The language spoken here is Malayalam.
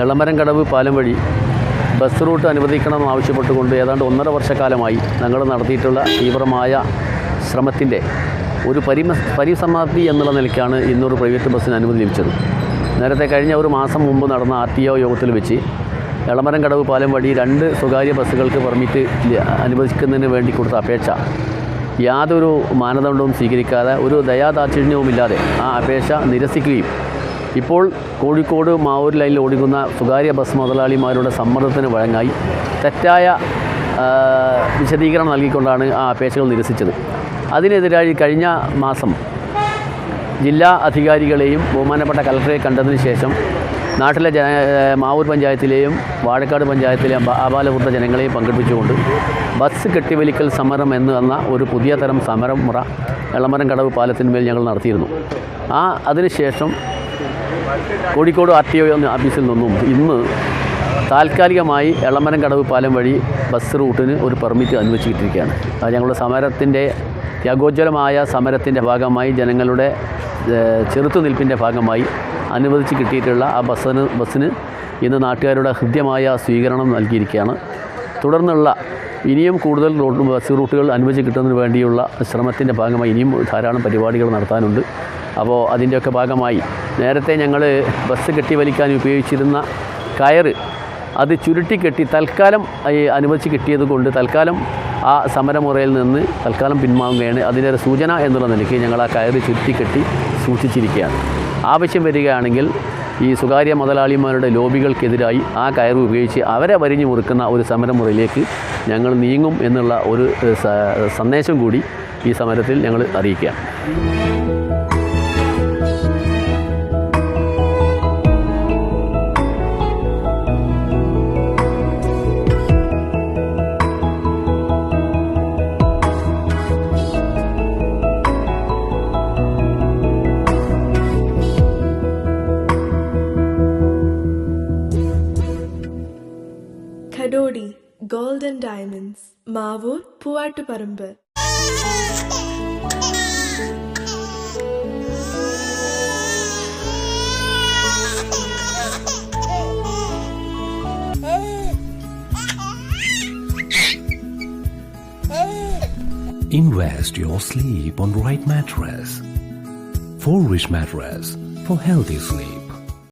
എളമരം കടവ് പാലം വഴി ബസ് റൂട്ട് അനുവദിക്കണമെന്നാവശ്യപ്പെട്ടുകൊണ്ട് ഏതാണ്ട് ഒന്നര വർഷക്കാലമായി ഞങ്ങൾ നടത്തിയിട്ടുള്ള തീവ്രമായ ശ്രമത്തിന്റെ ഒരു പരിമ പരിസമാപ്തി എന്നുള്ള നിലയ്ക്കാണ് ഇന്നൊരു പ്രൈവറ്റ് ബസ്സിന് അനുമതി ലഭിച്ചത്. നേരത്തെ കഴിഞ്ഞ ഒരു മാസം മുമ്പ് നടന്ന ആർ ടി ഒ യോഗത്തിൽ വെച്ച് എളമരം കടവ് പാലം വഴി രണ്ട് സ്വകാര്യ ബസ്സുകൾക്ക് പെർമിറ്റ് അനുവദിക്കുന്നതിന് വേണ്ടി കൊടുത്ത അപേക്ഷ യാതൊരു മാനദണ്ഡവും സ്വീകരിക്കാതെ ഒരു ദയാദാക്ഷിണ്യവുമില്ലാതെ ആ അപേക്ഷ നിരസിക്കുകയും ഇപ്പോൾ കോഴിക്കോട് മാവൂർ ലൈനിൽ ഓടിക്കുന്ന സ്വകാര്യ ബസ് മുതലാളിമാരുടെ സമ്മർദ്ദത്തിന് വഴങ്ങായി. തെറ്റായ വിശദീകരണം നൽകിക്കൊണ്ടാണ് ആ അപേക്ഷകൾ നിരസിച്ചത്. അതിനെതിരായി കഴിഞ്ഞ മാസം ജില്ലാ അധികാരികളെയും ബഹുമാനപ്പെട്ട കലക്ടറെ കണ്ടതിന് ശേഷം നാട്ടിലെ ജന മാവൂർ പഞ്ചായത്തിലെയും വാഴക്കാട് പഞ്ചായത്തിലെയും ആബാലവൃദ്ധ ജനങ്ങളെയും പങ്കെടുപ്പിച്ചുകൊണ്ട് ബസ് കെട്ടിവലിക്കൽ സമരം എന്ന് വന്ന ഒരു പുതിയ തരം സമരം മുറ എളമരം കടവ് പാലത്തിന്മേൽ ഞങ്ങൾ നടത്തിയിരുന്നു. ആ അതിനുശേഷം കോഴിക്കോട് ആർ ടി ഒ ഓഫീസിൽ നിന്നും ഇന്ന് താൽക്കാലികമായി എളമരം കടവ് പാലം വഴി ബസ് റൂട്ടിന് ഒരു പെർമിറ്റ് അനുവദിച്ചിട്ടിരിക്കുകയാണ്. അത് ഞങ്ങളുടെ സമരത്തിന്റെ ത്യാഗോജ്വലമായ സമരത്തിന്റെ ഭാഗമായി ജനങ്ങളുടെ ചെറുത്തുനിൽപ്പിന്റെ ഭാഗമായി അനുവദിച്ച് കിട്ടിയിട്ടുള്ള ആ ബസ്സിന് ബസ്സിന് ഇന്ന് നാട്ടുകാരുടെ ഹൃദ്യമായ സ്വീകരണം നൽകിയിരിക്കുകയാണ്. തുടർന്നുള്ള ഇനിയും കൂടുതൽ റോഡ് ബസ് റൂട്ടുകൾ അനുവദിച്ച് കിട്ടുന്നതിന് വേണ്ടിയുള്ള ശ്രമത്തിന്റെ ഭാഗമായി ഇനിയും ധാരാളം പരിപാടികൾ നടത്താനുണ്ട്. അപ്പോൾ അതിന്റെയൊക്കെ ഭാഗമായി. നേരത്തെ ഞങ്ങൾ ബസ് കെട്ടി വലിക്കാൻ ഉപയോഗിച്ചിരുന്ന കയറ് അത് ചുരുട്ടിക്കെട്ടി തൽക്കാലം അനുവദിച്ച് കിട്ടിയത് കൊണ്ട് തൽക്കാലം ആ സമരമുറയിൽ നിന്ന് തൽക്കാലം പിൻവാങ്ങുകയാണ്. അതിന്റെ ഒരു സൂചന എന്നുള്ള നിലയ്ക്ക് ഞങ്ങൾ ആ കയറ് ചുരുട്ടിക്കെട്ടി സൂക്ഷിച്ചിരിക്കുകയാണ്. ആവശ്യം വരികയാണെങ്കിൽ ഈ സ്വകാര്യ മുതലാളിമാരുടെ ലോബികൾക്കെതിരായി ആ കയറ് ഉപയോഗിച്ച് അവരെ വരിഞ്ഞു മുറുക്കുന്ന ഒരു സമരമുറയിലേക്ക് ഞങ്ങൾ നീങ്ങും എന്നുള്ള ഒരു സന്ദേശം കൂടി ഈ സമരത്തിൽ ഞങ്ങൾ അറിയിക്കുകയാണ്. gold and diamonds diamonds Mavoor Poovattuparamba Invest your sleep on right mattress. Four rich mattress for healthy sleep.